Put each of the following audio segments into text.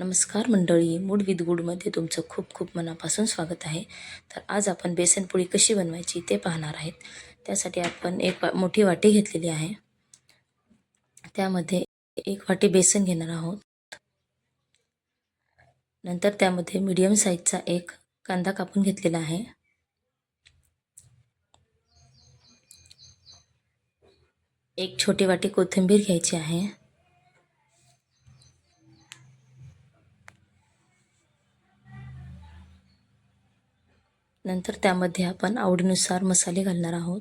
नमस्कार मंडळी mood with गुडमध्ये तुमचं खूप खूप मनापासून स्वागत आहे. तर आज आपण बेसनपोळी कशी बनवायची ते पाहणार आहेत. त्यासाठी आपण एक मोठी वाटी घेतलेली आहे. त्यामध्ये एक वाटी बेसन घेणार आहोत. नंतर त्यामध्ये मीडियम साईजचा एक कांदा कापून घेतलेला आहे. एक छोटी वाटी कोथिंबीर घ्यायची आहे. नंतर त्यामध्ये आपण आवडीनुसार मसाले घालणार आहोत.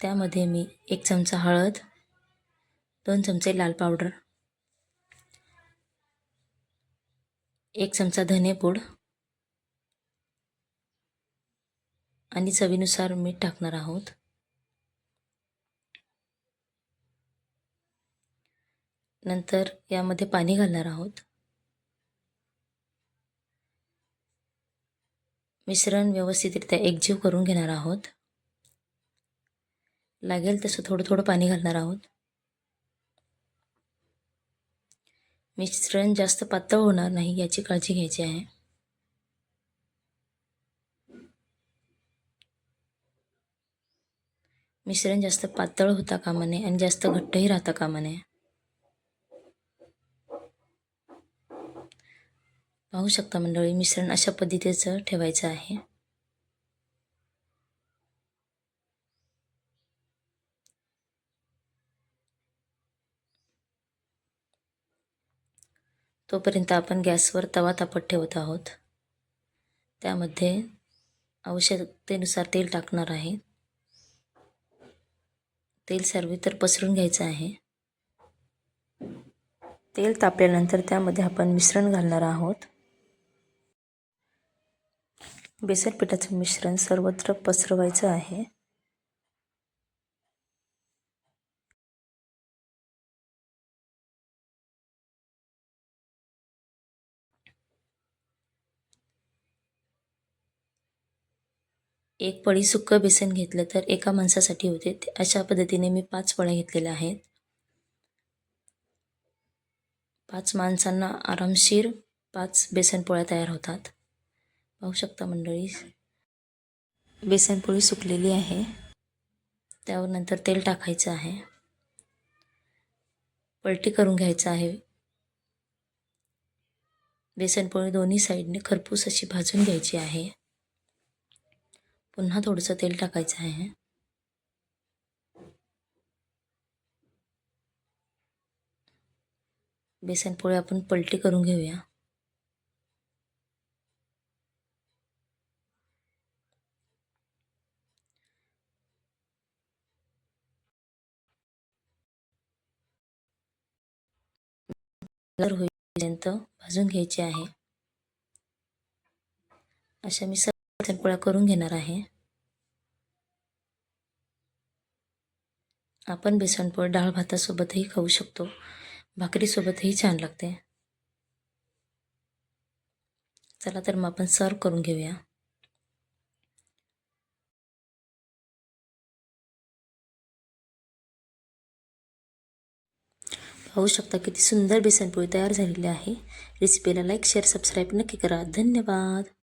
त्यामध्ये मी एक चमचा हळद दोन चमचे लाल पावडर एक चमचा धनेपूड आणि चवीनुसार मीठ टाकणार आहोत. नंतर यामध्ये पाणी घालणार आहोत. मिश्रण व्यवस्थितरित्या एकजीव करून घेणार आहोत. लागेल तसं थोडं थोडं पाणी घालणार आहोत. मिश्रण जास्त पातळ होणार नाही याची काळजी घ्यायची आहे. मिश्रण जास्त पातळ होता कामा नये आणि जास्त घट्टही राहता कामा नये. पाहू शकता मंडळी मिश्रण अशा पद्धतीचं ठेवायचं आहे. तोपर्यंत आपण गॅसवर तवा तापत ठेवत आहोत. त्यामध्ये आवश्यकतेनुसार तेल टाकणार आहे. तेल सर्वीतर पसरून घ्यायचं आहे. तेल तापल्यानंतर त्यामध्ये आपण मिश्रण घालणार आहोत. बेसन पिठाचं मिश्रण सर्वत्र पसरवायचं आहे. एक पळी सुक्कं बेसन घेतलं तर एका माणसासाठी होते. अशा पद्धतीने मी पाच पळ्या घेतलेल्या आहेत. पाच माणसांना आरामशीर पाच बेसन पोळ्या तयार होतात. पाहू शकता मंडळी. बेसनपोळी सुकलेली आहे. त्यावर नंतर तेल टाकायचं आहे. पलटी करून घ्यायचं आहे. बेसनपोळी दोन्ही साईडने खरपूस अशी भाजून घ्यायची आहे. पुन्हा थोडंसं तेल टाकायचं आहे. बेसनपोळी आपण पलटी करून घेऊया. कलर होईपर्यंत भाजून घ्यायचे आहे. अशा मी सर्व पोळ्या करून घेणार आहे. आपण बेसनपोळ डाळ भातासोबतही खाऊ शकतो. भाकरीसोबतही छान लागते. चला तर मग आपण सर्व करून घेऊया. पाहू शकता किती सुंदर बेसनपोळी तयार झालेली आहे. रेसिपीला लाईक शेअर सबस्क्राईब नक्की करा. धन्यवाद.